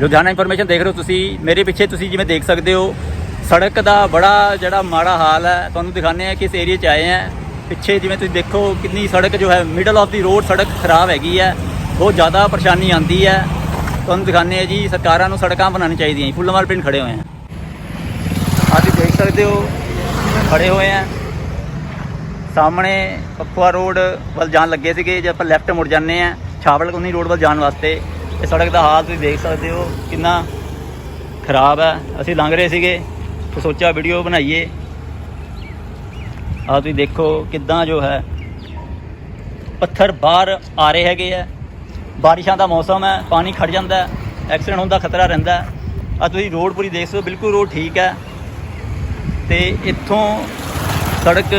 Ludhiana information ਦੇਖ ਰਹੇ ਹੋ ਤੁਸੀਂ, ਮੇਰੇ ਪਿੱਛੇ ਤੁਸੀਂ ਜਿਵੇਂ ਦੇਖ ਸਕਦੇ ਹੋ, ਸੜਕ ਦਾ ਬੜਾ ਜਿਹੜਾ ਮਾੜਾ ਹਾਲ ਹੈ, ਤੁਹਾਨੂੰ ਦਿਖਾਉਂਦੇ ਆ ਕਿਸ ਏਰੀਆ 'ਚ ਆਏ ਆ ਪਿੱਛੇ ਜਿਵੇਂ ਤੁਸੀਂ ਦੇਖੋ ਕਿੰਨੀ ਸੜਕ ਜੋ ਹੈ ਮਿਡਲ ਆਫ ਦੀ ਰੋਡ ਸੜਕ ਖਰਾਬ ਹੈਗੀ ਹੈ, ਬਹੁਤ ਜ਼ਿਆਦਾ ਪਰੇਸ਼ਾਨੀ ਆਉਂਦੀ ਹੈ। ਤੁਹਾਨੂੰ ਦਿਖਾਉਂਦੇ ਆ ਜੀ, ਸਰਕਾਰਾਂ ਨੂੰ ਸੜਕਾਂ ਬਣਾਉਣੀ ਚਾਹੀਦੀਆਂ ਜੀ ਫੁੱਲਵਾਲ ਪਿੰਡ ਖੜੇ ਹੋਏ ਆ ਅੱਜ ਦੇਖ ਸਕਦੇ ਹੋ, ਖੜੇ ਹੋਏ ਆ ਸਾਹਮਣੇ ਪੱਪੂਆ ਰੋਡ ਵੱਲ ਜਾਣ ਲੱਗੇ ਸੀਗੇ, ਜੇ ਆਪਾਂ ਲੈਫਟ ਮੁੜ ਜਾਂਦੇ ਆ ਛਾਵਲ ਕੋਨੀ ਰੋਡ ਵੱਲ ਜਾਣ ਵਾਸਤੇ। ਇਹ ਸੜਕ ਦਾ ਹਾਲ ਤੁਸੀਂ ਦੇਖ ਸਕਦੇ ਹੋ, ਕਿੰਨਾ ਖਰਾਬ ਹੈ। ਅਸੀਂ ਲੰਘ ਰਹੇ ਸੀਗੇ, ਤੇ ਸੋਚਿਆ ਵੀਡੀਓ ਬਣਾਈਏ। ਆਹ ਤੁਸੀਂ ਦੇਖੋ ਕਿੱਦਾਂ ਜੋ ਹੈ। ਪੱਥਰ ਬਾਹਰ ਆ ਰਹੇ ਹੈਗੇ ਆ ਬਾਰਿਸ਼ਾਂ ਦਾ ਮੌਸਮ ਹੈ, ਪਾਣੀ ਖੜ ਜਾਂਦਾ ਹੈ, ਐਕਸੀਡੈਂਟ ਹੋਣ ਦਾ ਖਤਰਾ ਰਹਿੰਦਾ ਹੈ। ਆ ਤੁਸੀਂ ਰੋਡ ਪੂਰੀ ਦੇਖ ਸਕਦੇ ਹੋ, ਬਿਲਕੁਲ ਰੋਡ ਠੀਕ ਹੈ। ਤੇ ਇੱਥੋਂ ਸੜਕ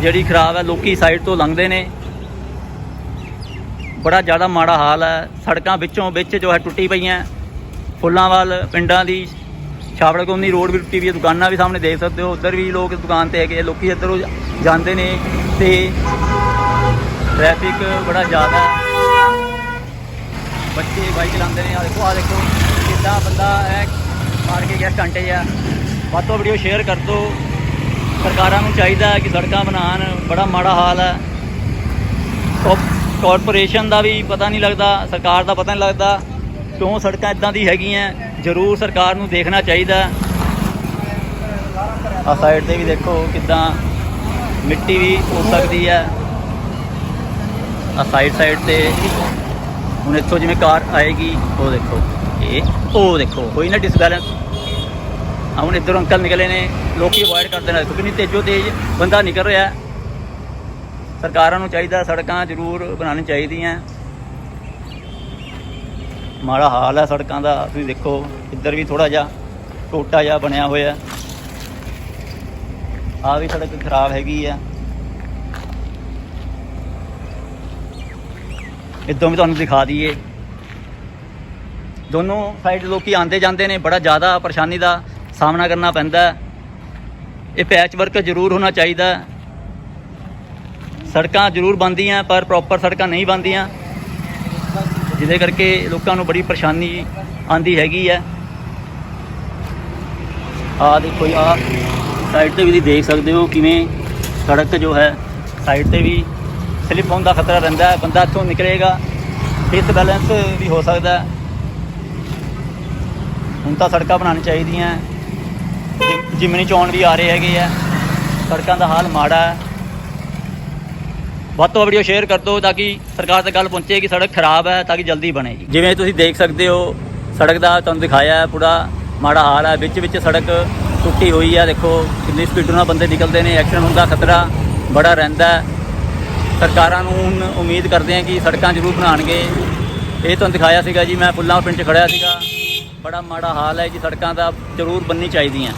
ਜਿਹੜੀ ਖਰਾਬ ਹੈ, ਲੋਕੀ ਸਾਈਡ ਤੋਂ ਲੰਘਦੇ ਨੇ। ਬੜਾ ਜ਼ਿਆਦਾ ਮਾੜਾ ਹਾਲ ਹੈ। ਸੜਕਾਂ ਵਿੱਚੋਂ ਵਿੱਚ ਜੋ ਹੈ ਟੁੱਟੀ ਪਈਆਂ। ਫੁੱਲਾਂ ਫੁੱਲਾਂਵਾਲ ਪਿੰਡਾਂ ਦੀ ਛਾਵੜ ਕੋਨੀ ਰੋਡ ਵੀ ਟੁੱਟੀ ਵੀ ਹੈ। ਦੁਕਾਨਾਂ ਵੀ ਸਾਹਮਣੇ ਦੇਖ ਸਕਦੇ ਹੋ। ਉੱਧਰ ਵੀ ਲੋਕ ਦੁਕਾਨ ਤੇ ਹੈਗੇ ਆ, ਲੋਕੀ ਇੱਧਰੋਂ ਜਾਂਦੇ ਨੇ ਤੇ ਟ੍ਰੈਫਿਕ ਬੜਾ ਜ਼ਿਆਦਾ ਬੱਚੇ ਬਾਈਕ ਚਲਾਉਂਦੇ ਨੇ। ਆ ਦੇਖੋ ਆ ਦੇਖੋ ਕਿੱਦਾਂ ਬੰਦਾ ਹੈ। ਮਾਰ ਕੇ ਗਿਆ ਸਟੰਟ ਆ। ਵੱਧ ਤੋਂ ਵੀਡੀਓ ਸ਼ੇਅਰ ਕਰ ਦਿਓ। ਸਰਕਾਰਾਂ ਨੂੰ ਚਾਹੀਦਾ ਕਿ ਸੜਕਾਂ ਬਣਾਉਣ। ਬੜਾ ਮਾੜਾ ਹਾਲ ਹੈ। ਕਾਰਪੋਰੇਸ਼ਨ ਦਾ ਵੀ ਪਤਾ ਨਹੀਂ ਲੱਗਦਾ, ਸਰਕਾਰ ਦਾ ਪਤਾ ਨਹੀਂ ਲੱਗਦਾ। ਕਿਉਂ ਸੜਕਾਂ ਇਦਾਂ ਦੀ ਹੈਗੀਆਂ, ਜ਼ਰੂਰ ਸਰਕਾਰ ਨੂੰ ਦੇਖਣਾ ਚਾਹੀਦਾ। ਆ ਸਾਈਡ ਤੇ ਵੀ ਦੇਖੋ ਕਿੱਦਾਂ ਮਿੱਟੀ ਵੀ ਹੋ ਸਕਦੀ ਹੈ। ਆ ਸਾਈਡ ਸਾਈਡ ਤੇ ਹੁਣ ਇੱਥੋਂ ਜਿਵੇਂ ਕਾਰ ਆਏਗੀ, ਉਹ ਦੇਖੋ। ਇਹ, ਉਹ ਦੇਖੋ, ਕੋਈ ਨਾ ਡਿਸਬੈਲੈਂਸ ਹੁਣ ਇੱਧਰ ਅੰਕਲ ਨਿਕਲੇ ਨੇ, ਲੋਕੀ ਅਵੋਇਡ ਕਰਦੇ ਨੇ, ਕਿਉਂਕਿ ਕਿੰਨੀ ਤੇਜ਼ੋ ਤੇਜ਼ ਬੰਦਾ ਨਿਕਲ ਰਿਹਾ। ਸਰਕਾਰਾਂ ਨੂੰ ਚਾਹੀਦਾ, ਸੜਕਾਂ ਜ਼ਰੂਰ ਬਣਾਉਣੀ ਚਾਹੀਦੀਆਂ। ਮਾੜਾ ਹਾਲ ਹੈ ਸੜਕਾਂ ਦਾ, ਤੁਸੀਂ ਦੇਖੋ, ਇੱਧਰ ਵੀ ਥੋੜਾ ਜਿਹਾ ਟੋਟਾ ਜਿਹਾ ਬਣਿਆ ਹੋਇਆ। ਆ ਵੀ ਸੜਕ ਖਰਾਬ ਹੈਗੀ ਆ। ਇੱਦੋਂ ਵੀ ਤੁਹਾਨੂੰ ਦਿਖਾ ਦਈਏ। ਦੋਨੋਂ ਸਾਈਡ ਲੋਕੀ ਆਂਦੇ ਜਾਂਦੇ ਨੇ, ਬੜਾ ਜ਼ਿਆਦਾ ਪਰੇਸ਼ਾਨੀ ਦਾ ਸਾਹਮਣਾ ਕਰਨਾ ਪੈਂਦਾ। ਇਹ ਪੈਚ ਵਰਕ ਜ਼ਰੂਰ ਹੋਣਾ ਚਾਹੀਦਾ। ਸੜਕਾਂ ਜ਼ਰੂਰ ਬਣਦੀਆਂ, ਪਰ ਪ੍ਰੋਪਰ ਸੜਕਾਂ ਨਹੀਂ ਬਣਦੀਆਂ। ਜਿਹਦੇ ਕਰਕੇ ਲੋਕਾਂ ਨੂੰ ਬੜੀ ਪਰੇਸ਼ਾਨੀ ਆਂਦੀ ਹੈਗੀ ਹੈ। ਆ ਦੇਖੋ ਆ ਸਾਈਡ ਤੇ ਵੀ ਤੁਸੀਂ ਦੇਖ ਸਕਦੇ ਹੋ ਕਿਵੇਂ ਸੜਕ ਜੋ ਹੈ ਸਾਈਡ ਤੇ ਵੀ ਸਲਿਪ ਹੋਣ ਦਾ ਖਤਰਾ ਰਹਿੰਦਾ ਹੈ, ਬੰਦਾ ਇੱਥੋਂ ਨਿਕਲੇਗਾ, ਇਸ ਬੈਲੈਂਸ ਵੀ ਹੋ ਸਕਦਾ ਹੈ। ਹੁਣ ਤਾਂ ਸੜਕਾਂ ਬਣਾਉਣੀ ਚਾਹੀਦੀਆਂ ਜਿਮਨੀ ਚੌਣ ਵੀ ਆ ਰਹੇ ਹੈਗੇ ਆ ਸੜਕਾਂ ਦਾ ਹਾਲ ਮਾੜਾ ਹੈ। ਵੱਧ ਤੋਂ ਵੀਡੀਓ ਸ਼ੇਅਰ ਕਰ ਦਿਓ ਤਾਂ ਕਿ ਸਰਕਾਰ ਤੱਕ ਗੱਲ ਪਹੁੰਚੇ ਕਿ ਸੜਕ ਖਰਾਬ ਹੈ ਤਾਂ ਕਿ ਜਲਦੀ ਬਣੇ। ਜਿਵੇਂ ਤੁਸੀਂ ਦੇਖ ਸਕਦੇ ਹੋ, ਸੜਕ ਦਾ ਤੁਹਾਨੂੰ ਦਿਖਾਇਆ ਹੈ, ਪੂਰਾ ਮਾੜਾ ਹਾਲ ਹੈ। ਵਿੱਚ ਵਿੱਚ ਸੜਕ ਟੁੱਟੀ ਹੋਈ ਹੈ। ਦੇਖੋ ਕਿੰਨੀ ਸਪੀਡ ਨਾਲ ਬੰਦੇ ਨਿਕਲਦੇ ਨੇ ਐਕਸੀਡੈਂਟ ਹੁੰਦਾ ਖਤਰਾ ਬੜਾ ਰਹਿੰਦਾ ਸਰਕਾਰਾਂ ਨੂੰ ਹੁਣ ਉਮੀਦ ਕਰਦੇ ਹਾਂ ਕਿ ਸੜਕਾਂ ਜ਼ਰੂਰ ਬਣਾਉਣਗੇ। ਇਹ ਤੁਹਾਨੂੰ ਦਿਖਾਇਆ ਸੀਗਾ ਜੀ, ਮੈਂ ਪੁੱਲਾਂ ਪਿੰਡ 'ਚ ਖੜਿਆ ਸੀਗਾ। ਬੜਾ ਮਾੜਾ ਹਾਲ ਹੈ ਜੀ, ਸੜਕਾਂ ਦਾ ਜ਼ਰੂਰ ਬਣਨੀ ਚਾਹੀਦੀਆਂ।